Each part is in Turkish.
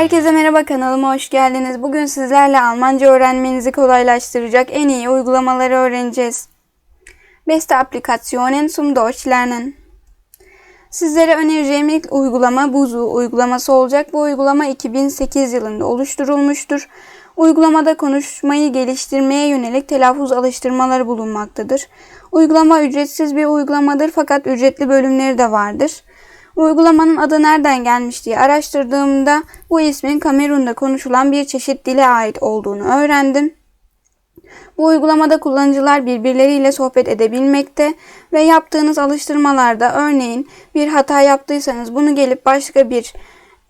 Herkese merhaba kanalıma hoş geldiniz. Bugün sizlerle Almanca öğrenmenizi kolaylaştıracak en iyi uygulamaları öğreneceğiz. Beste Applikationen zum Deutsch lernen. Sizlere önereceğim ilk uygulama Buzu uygulaması olacak. Bu uygulama 2008 yılında oluşturulmuştur. Uygulamada konuşmayı geliştirmeye yönelik telaffuz alıştırmaları bulunmaktadır. Uygulama ücretsiz bir uygulamadır fakat ücretli bölümleri de vardır. Uygulamanın adı nereden gelmiş diye araştırdığımda bu ismin Kamerun'da konuşulan bir çeşit dile ait olduğunu öğrendim. Bu uygulamada kullanıcılar birbirleriyle sohbet edebilmekte ve yaptığınız alıştırmalarda örneğin bir hata yaptıysanız bunu gelip başka bir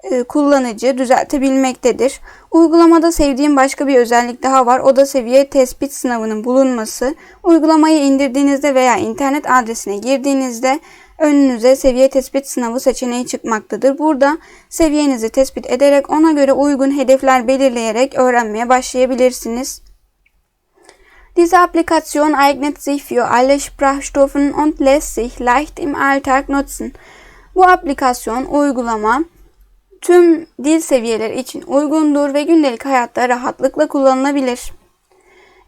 e, kullanıcı düzeltebilmektedir. Uygulamada sevdiğim başka bir özellik daha var. O da seviye tespit sınavının bulunması. Uygulamayı indirdiğinizde veya internet adresine girdiğinizde önünüze seviye tespit sınavı seçeneği çıkmaktadır. Burada seviyenizi tespit ederek ona göre uygun hedefler belirleyerek öğrenmeye başlayabilirsiniz. Diese Applikation eignet sich für alle Sprachstufen und lässt sich leicht im Alltag nutzen. Bu aplikasyon, uygulama tüm dil seviyeleri için uygundur ve gündelik hayatta rahatlıkla kullanılabilir.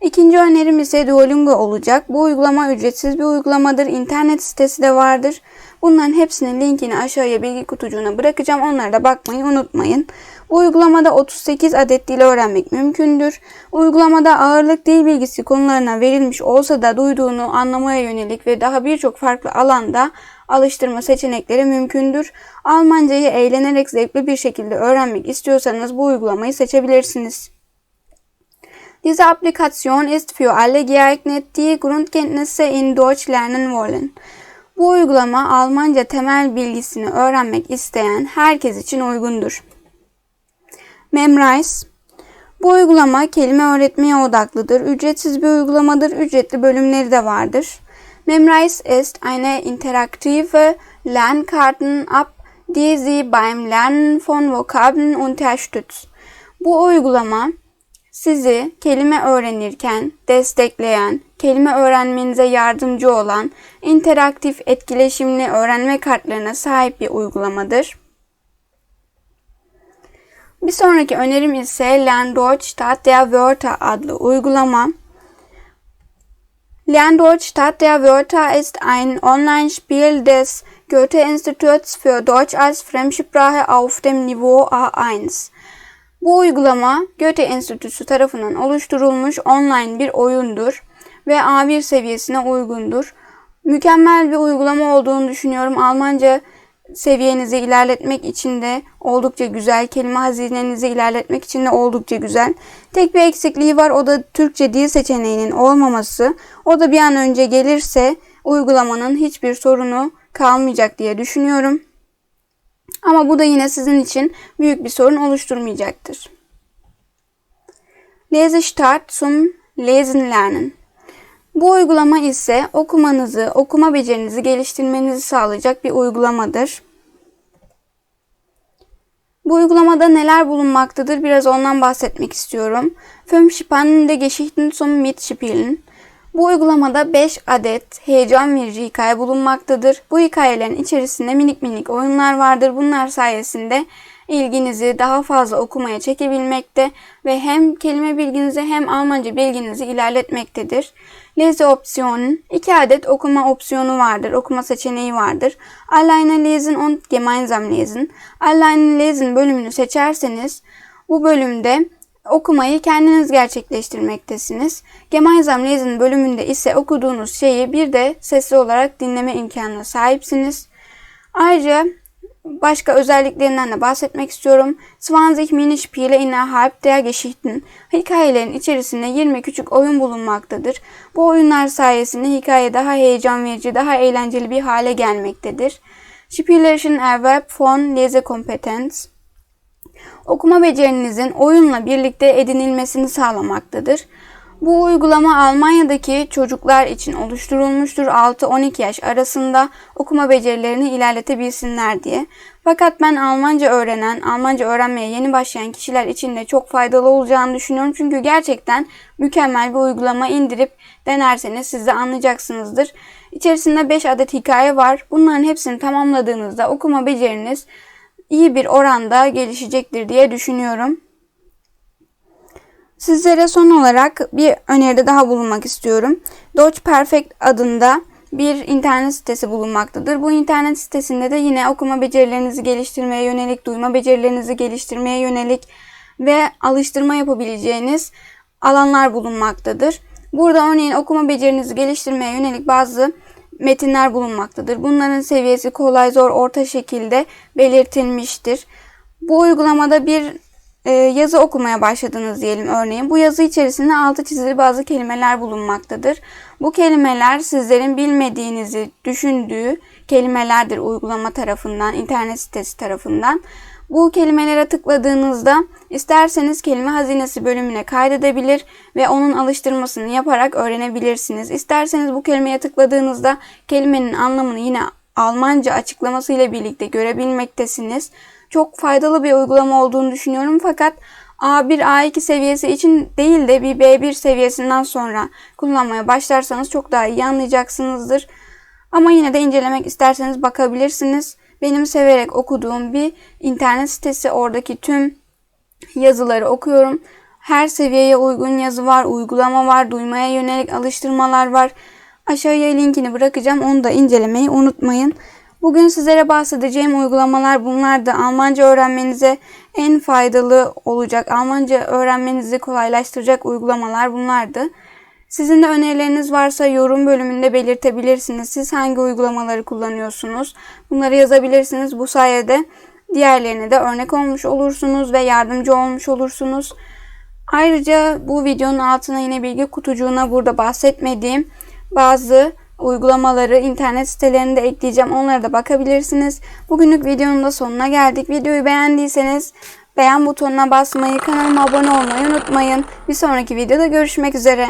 İkinci önerim ise Duolingo olacak. Bu uygulama ücretsiz bir uygulamadır. İnternet sitesi de vardır. Bunların hepsinin linkini aşağıya bilgi kutucuğuna bırakacağım. Onlara da bakmayı unutmayın. Bu uygulamada 38 adet dil öğrenmek mümkündür. Uygulamada ağırlık dil bilgisi konularına verilmiş olsa da duyduğunu anlamaya yönelik ve daha birçok farklı alanda alıştırma seçenekleri mümkündür. Almancayı eğlenerek zevkli bir şekilde öğrenmek istiyorsanız bu uygulamayı seçebilirsiniz. Diese Applikation ist für alle geeignet, die Grundkenntnisse in Deutsch lernen wollen. Bu uygulama Almanca temel bilgisini öğrenmek isteyen herkes için uygundur. Memrise Bu uygulama kelime öğretmeye odaklıdır. Ücretsiz bir uygulamadır. Ücretli bölümleri de vardır. Memrise ist eine interaktive Lernkarten-App, die Sie beim Lernen von Vokabeln unterstützt. Bu uygulama sizi kelime öğrenirken destekleyen, kelime öğrenmenize yardımcı olan interaktif etkileşimli öğrenme kartlarına sahip bir uygulamadır. Bir sonraki önerim ise Lern Deutsch statt der Wörter adlı uygulama. Lern Deutsch statt der Wörter ist ein Online-Spiel des Goethe-Instituts für Deutsch als Fremdsprache auf dem Niveau A1. Bu uygulama Goethe Enstitüsü tarafından oluşturulmuş online bir oyundur ve A1 seviyesine uygundur. Mükemmel bir uygulama olduğunu düşünüyorum. Almanca seviyenizi ilerletmek için de oldukça güzel. Kelime hazinenizi ilerletmek için de oldukça güzel. Tek bir eksikliği var o da Türkçe dil seçeneğinin olmaması. O da bir an önce gelirse uygulamanın hiçbir sorunu kalmayacak diye düşünüyorum. Ama bu da yine sizin için büyük bir sorun oluşturmayacaktır. Lesestart zum Lesen lernen. Bu uygulama ise okumanızı, okuma becerinizi geliştirmenizi sağlayacak bir uygulamadır. Bu uygulamada neler bulunmaktadır biraz ondan bahsetmek istiyorum. Fünf spannende Geschichten zum Mitspielen. Bu uygulamada 5 adet heyecan verici hikaye bulunmaktadır. Bu hikayelerin içerisinde minik minik oyunlar vardır. Bunlar sayesinde ilginizi daha fazla okumaya çekebilmekte ve hem kelime bilginizi hem Almanca bilginizi ilerletmektedir. Lese opsiyonun iki adet okuma opsiyonu vardır. Okuma seçeneği vardır. Alleine lesen und gemeinsam lesen. Alleine lesen bölümünü seçerseniz bu bölümde okumayı kendiniz gerçekleştirmektesiniz. Gemeinsam lesen bölümünde ise okuduğunuz şeyi bir de sesli olarak dinleme imkanına sahipsiniz. Ayrıca başka özelliklerinden de bahsetmek istiyorum. 20 Minispiele innerhalb der Geschichten. Hikayelerin içerisinde 20 küçük oyun bulunmaktadır. Bu oyunlar sayesinde hikaye daha heyecan verici, daha eğlenceli bir hale gelmektedir. Spielerischen Erwerb von Lesekompetenz okuma becerinizin oyunla birlikte edinilmesini sağlamaktadır. Bu uygulama Almanya'daki çocuklar için oluşturulmuştur. 6-12 yaş arasında okuma becerilerini ilerletebilsinler diye. Fakat ben Almanca öğrenen, Almanca öğrenmeye yeni başlayan kişiler için de çok faydalı olacağını düşünüyorum. Çünkü gerçekten mükemmel bir uygulama indirip denerseniz siz de iyi bir oranda gelişecektir diye düşünüyorum. Sizlere son olarak bir öneride daha bulunmak istiyorum. Dodge Perfect adında bir internet sitesi bulunmaktadır. Bu internet sitesinde de yine okuma becerilerinizi geliştirmeye yönelik, duyma becerilerinizi geliştirmeye yönelik ve alıştırma yapabileceğiniz alanlar bulunmaktadır. Burada örneğin okuma becerinizi geliştirmeye yönelik bazı metinler bulunmaktadır. Bunların seviyesi kolay, zor, orta şekilde belirtilmiştir. Bu uygulamada bir e, yazı okumaya başladınız diyelim örneğin. Bu yazı içerisinde altı çizili bazı kelimeler bulunmaktadır. Bu kelimeler sizlerin bilmediğinizi düşündüğü kelimelerdir uygulama tarafından, internet sitesi tarafından. Bu kelimelere tıkladığınızda isterseniz kelime hazinesi bölümüne kaydedebilir ve onun alıştırmasını yaparak öğrenebilirsiniz. İsterseniz bu kelimeye tıkladığınızda kelimenin anlamını yine Almanca açıklaması ile birlikte görebilmektesiniz. Çok faydalı bir uygulama olduğunu düşünüyorum fakat A1, A2 seviyesi için değil de bir B1 seviyesinden sonra kullanmaya başlarsanız çok daha iyi anlayacaksınızdır. Ama yine de incelemek isterseniz bakabilirsiniz. Benim severek okuduğum bir internet sitesi. Oradaki tüm yazıları okuyorum. Her seviyeye uygun yazı var, uygulama var, duymaya yönelik alıştırmalar var. Aşağıya linkini bırakacağım. Onu da incelemeyi unutmayın. Bugün sizlere bahsedeceğim uygulamalar bunlar da Almanca öğrenmenize en faydalı olacak, Almanca öğrenmenizi kolaylaştıracak uygulamalar bunlardı. Sizin de önerileriniz varsa yorum bölümünde belirtebilirsiniz. Siz hangi uygulamaları kullanıyorsunuz? Bunları yazabilirsiniz. Bu sayede diğerlerine de örnek olmuş olursunuz ve yardımcı olmuş olursunuz. Ayrıca bu videonun altına yine bilgi kutucuğuna burada bahsetmediğim bazı uygulamaları internet sitelerinde ekleyeceğim. Onlara da bakabilirsiniz. Bugünlük videonun da sonuna geldik. Videoyu beğendiyseniz beğen butonuna basmayı, kanalıma abone olmayı unutmayın. Bir sonraki videoda görüşmek üzere.